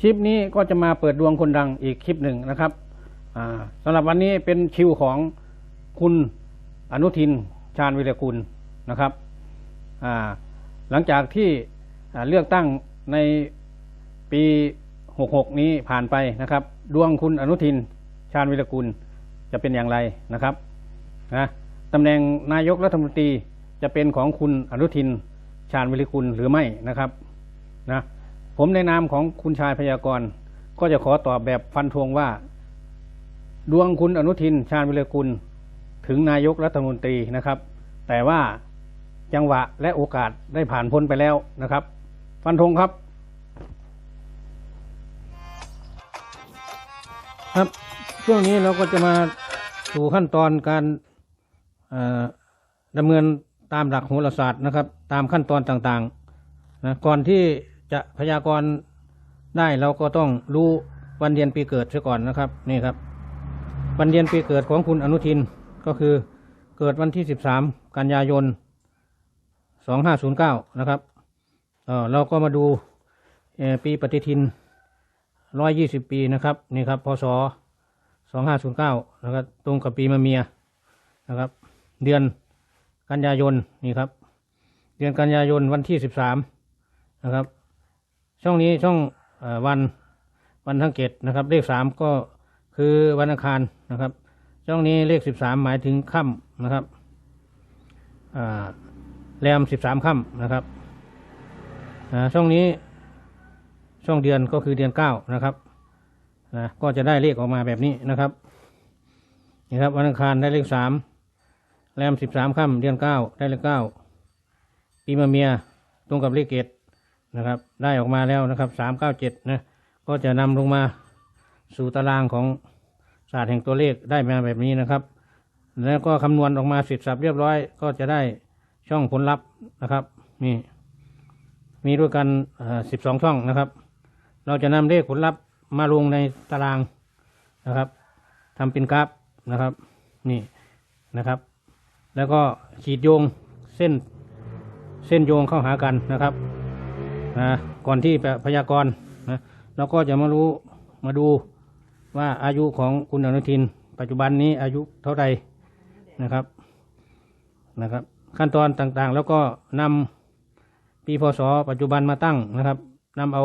คลิปนี้ก็จะมาเปิดดวงคนดังอีกคลิปหนึ่งนะครับสำหรับวันนี้เป็นคิวของคุณอนุทินชาญวิรกุลนะครับหลังจากที่เลือกตั้งในปี 66 นี้ผ่านไปนะครับ ดวงคุณอนุทินชาญวิรกุลจะเป็นอย่างไรนะครับนะตำแหน่งนายกรัฐมนตรีจะเป็นของคุณอนุทินชาญวิรกุลหรือไม่นะครับนะ ผมในนามของคุณชายพยากรณ์ก็จะขอตอบแบบฟันธงว่า ดวงคุณอนุทินชาญวิรกุล ถึงนายกรัฐมนตรีนะครับ แต่ว่าจังหวะและโอกาสได้ผ่านพ้นไปแล้วนะครับ ฟันธงครับ ครับช่วงนี้เราก็จะมาสู่ขั้นตอนการดำเนินตามหลักโหราศาสตร์นะครับ ตามขั้นตอนต่างๆนะก่อนที่ จะพยากรณ์ได้เราก็ต้องรู้วันเดือนปีเกิดซะก่อนนะครับ นี่ครับ วันเดือนปีเกิดของคุณอนุทินก็คือเกิดวันที่13กันยายน2509นย์เก้านะครับเออเราก็มาดูปีปฏิทิน120ปีนะครับนี่ครับพศ2509นย์เก้านะครับตรงกับปีมะเมียนะครับ เดือนกันยายนนี่ครับ เดือนกันยายนวันที่13นะครับ ช่องนี้ช่องอวันวันทั้งเกตนะครับ เลขสามก็คือวันอังคารนะครับ ช่องนี้เลขสิบสามหมายถึงค่ำนะครับแรมสิบสามค่ำนะครับช่องนี้ช่องเดือนก็คือเดือนเก้านะครับนะก็จะได้เลขออกมาแบบนี้นะครับนี่ครับวันอังคารได้เลขสามแรมสิบสามค่ำเดือนเก้าได้เลขเก้าปีมะเมียตรงกับเลขเกต นะครับ ได้ออกมาแล้วนะครับสามเก้าเจ็ดนะก็จะนำลงมาสู่ตารางของศาสตร์แห่งตัวเลขได้มาแบบนี้นะครับ แล้วก็คำนวณออกมาเสร็จสับเรียบร้อย ก็จะได้ช่องผลลัพธ์นะครับ นี่ มีด้วยกันสิบสองช่องนะครับ เราจะนำเลขผลลัพธ์มาลงในตารางนะครับทำเป็นกราฟนะครับ นี่นะครับ แล้วก็ขีดโยงเส้นเส้นโยงเข้าหากันนะครับ นะก่อนที่พยากรณ์นะเราก็จะมารู้มาดูว่าอายุของคุณอนุทิน ปัจจุบันนี้อายุเท่าไหร่นะครับนะครับ ขั้นตอนต่างๆ แล้วก็นำปีพศปัจจุบันมาตั้งนะครับนำเอา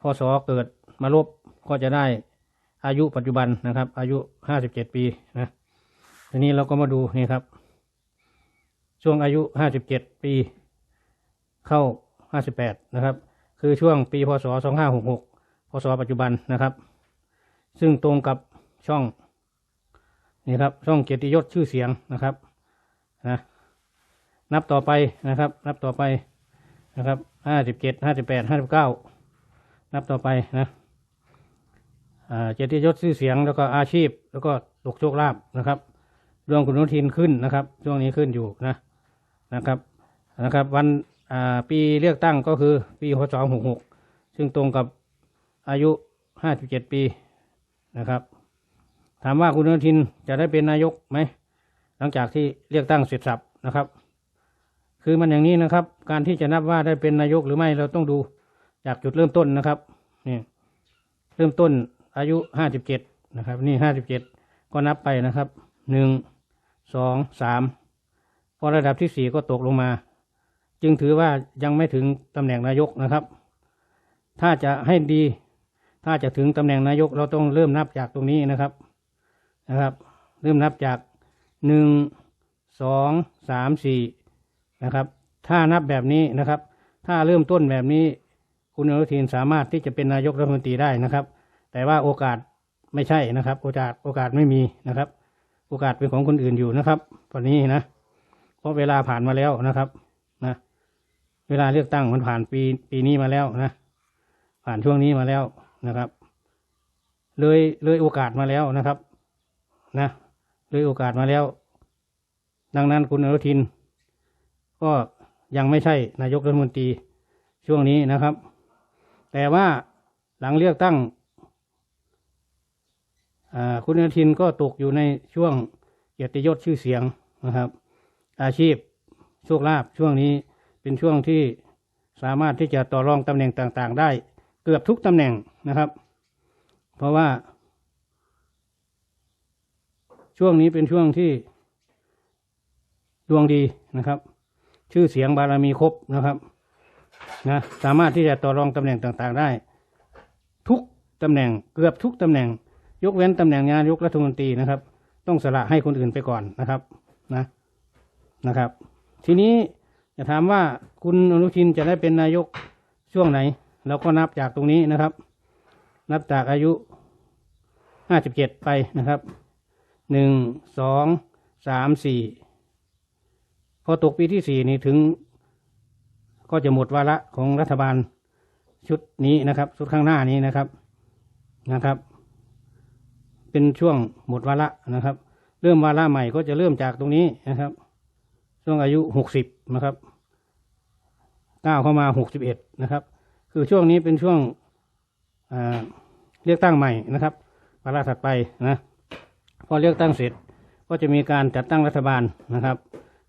พศเกิดมาลบก็จะได้อายุปัจจุบันนะครับ อายุห้าสิบเจ็ดปีนะทีนี้เราก็มาดูนี่ครับ ช่วงอายุห้าสิบเจ็ดปี เข้า 58 นะครับ คือช่วงปีพศ 2566 พศ ปัจจุบันนะครับ ซึ่งตรงกับช่องนี่ครับช่องเกียรติยศชื่อเสียงนะครับนะนับต่อไปนะครับ นับต่อไปนะครับ57 58 59นับต่อไปนะเกียรติยศชื่อเสียงแล้วก็อาชีพ แล้วก็ตกโชคลาภนะครับดวงคุณนุทินขึ้นนะครับ ช่วงนี้ขึ้นอยู่นะนะครับนะครับ วัน ปีเลือกตั้งก็คือปีพศหกหกซึ่งตรงกับอายุห้าสิบเจ็ดปีนะครับ ถามว่าคุณอนุทินจะได้เป็นนายกไหม หลังจากที่เลือกตั้งเสร็จสับนะครับ คือมันอย่างนี้นะครับ การที่จะนับว่าได้เป็นนายกหรือไม่เราต้องดูจากจุดเริ่มต้นนะครับนี่เริ่มต้นอายุห้าสิบเจ็ดนะครับ นี่ห้าสิบเจ็ดก็นับไปนะครับหนึ่งสองสามพอระดับที่สี่ก็ตกลงมา จึงถือว่ายังไม่ถึงตำแหน่งนายกนะครับ ถ้าจะให้ดี ถ้าจะถึงตำแหน่งนายก เราต้องเริ่มนับจากตรงนี้นะครับนะครับ เริ่มนับจากหนึ่งสองสามสี่นะครับ ถ้านับแบบนี้นะครับ ถ้าเริ่มต้นแบบนี้ คุณอนุทินสามารถที่จะเป็นนายกรัฐมนตรีได้นะครับ แต่ว่าโอกาสไม่ใช่นะครับ โอกาสโอกาสไม่มีนะครับ โอกาสเป็นของคนอื่นอยู่นะครับ ตอนนี้นะ เพราะเวลาผ่านมาแล้วนะครับ นะ เวลาเลือกตั้งมันผ่านปีปีนี้มาแล้วนะ ผ่านช่วงนี้มาแล้วนะครับ เลยเลยโอกาสมาแล้วนะครับ นะเลยโอกาสมาแล้ว ดังนั้นคุณอนุทิน ก็ยังไม่ใช่นายกรัฐมนตรีช่วงนี้นะครับ แต่ว่าหลังเลือกตั้งอ่าคุณอนุทินก็ตกอยู่ในช่วงเกียรติยศชื่อเสียงนะครับ อาชีพโชคลาภช่วงนี้ เป็นช่วงที่สามารถที่จะต่อรองตำแหน่งต่างๆ ได้ เกือบทุกตำแหน่งนะครับ เพราะว่า ช่วงนี้เป็นช่วงที่ดวงดีนะครับ ชื่อเสียงบารมีครบนะครับนะสามารถที่จะต่อรองตำแหน่งต่างๆ ได้ ทุกตำแหน่งเกือบทุกตำแหน่ง ยกเว้นตำแหน่งนานยกรัฐมนตรีนะครับ ต้องสละให้คนอื่นไปก่อนนะครับนะนะครับ ทีนี้ จะถามว่าคุณอนุทินจะได้เป็นนายกช่วงไหน เราก็นับจากตรงนี้นะครับ นับจากอายุห้าสิบเจ็ดไปนะครับหนึ่งสองสามสี่พอตกปีที่สี่นี่ถึง ก็จะหมดวาระของรัฐบาลชุดนี้นะครับ ชุดข้างหน้านี้นะครับนะครับ เป็นช่วงหมดวาระนะครับ เริ่มวาระใหม่ก็จะเริ่มจากตรงนี้นะครับ ช่วงอายุหกสิบนะครับก้าวเข้ามาหกสิบเอ็ดนะครับ คือช่วงนี้เป็นช่วงเลือกตั้งใหม่นะครับวาระถัดไปนะพอเลือกตั้งเสร็จก็จะมีการจัดตั้งรัฐบาลนะครับ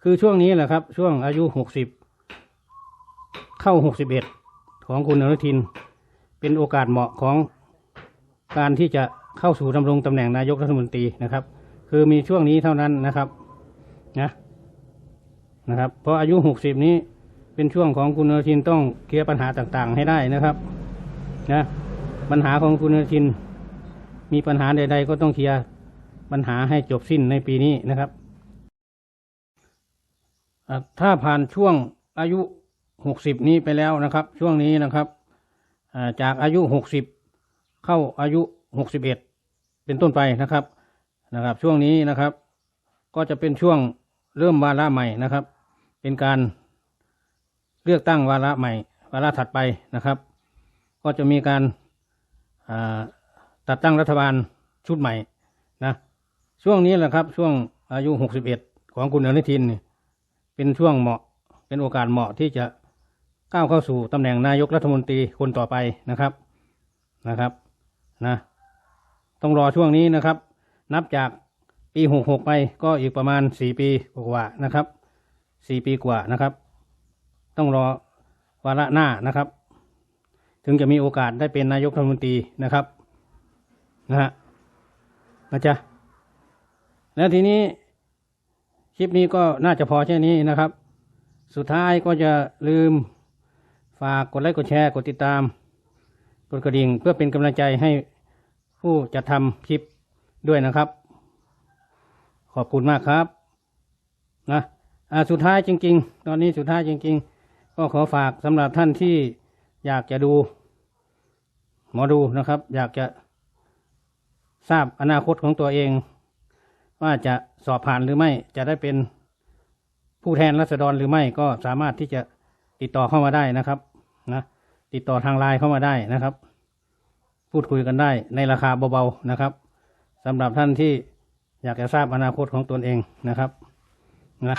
คือช่วงนี้แหละครับ ช่วงอายุหกสิบเข้าหกสิบเอ็ดของคุณอนุทิน เป็นโอกาสเหมาะของการที่จะเข้าสู่ดำรงตำแหน่งนายกรัฐมนตรีนะครับ คือมีช่วงนี้เท่านั้นนะครับนะ นะครับ เพราะอายุหกสิบนี้เป็นช่วงของคุณอนุทินต้องเคลียร์ปัญหาต่างๆ ให้ได้นะครับนะปัญหาของคุณอนุทิน มีปัญหาใด ๆ ก็ต้องเคลียร์ปัญหาให้จบสิ้นในปีนี้นะครับถ้าผ่านช่วงอายุหกสิบนี้ไปแล้วนะครับ ช่วงนี้นะครับจากอายุหกสิบเข้าอายุหกสิบเอ็ดเป็นต้นไปนะครับนะครับ ช่วงนี้นะครับ ก็จะเป็นช่วงเริ่มวาระใหม่นะครับ เป็นการเลือกตั้งวาระใหม่ วาระถัดไปนะครับ ก็จะมีการตัดตั้งรัฐบาลชุดใหม่นะช่วงนี้แหละครับช่วงอายุหกสิบเอ็ดของคุณอนุทินนี่เป็นช่วงเหมาะเป็นโอกาสเหมาะที่จะก้าวเข้าสู่ตำแหน่งนายกรัฐมนตรีคนต่อไปนะครับนะครับนะต้องรอช่วงนี้นะครับ นับจากปีหกหกไปก็อีกประมาณสี่ปีกว่านะครับ สี่ปีกว่านะครับ ต้องรอวาระหน้านะครับ ถึงจะมีโอกาสได้เป็นนายกรัฐมนตรีนะครับนะฮะนะจ๊ะแล้วทีนี้คลิปนี้ก็น่าจะพอแค่นี้นะครับ สุดท้ายก็จะลืมฝากกดไลค์กดแชร์กดติดตาม กดกระดิ่งเพื่อเป็นกำลังใจให้ผู้จัดทำคลิปด้วยนะครับ ขอบคุณมากครับนะ สุดท้ายจริง ๆ ตอนนี้สุดท้ายจริง ๆ ก็ขอฝากสำหรับท่านที่อยากจะดู หมอดูนะครับ อยากจะทราบอนาคตของตัวเอง ว่าจะสอบผ่านหรือไม่จะได้เป็นผู้แทนรัษฎรหรือไม่ก็สามารถที่จะติดต่อเข้ามาได้นะครับนะติดต่อทางไลน์เข้ามาได้นะครับ พูดคุยกันได้ในราคาเบาๆนะครับสำหรับท่านที่อยากจะทราบอนาคตของตนเองนะครับนะ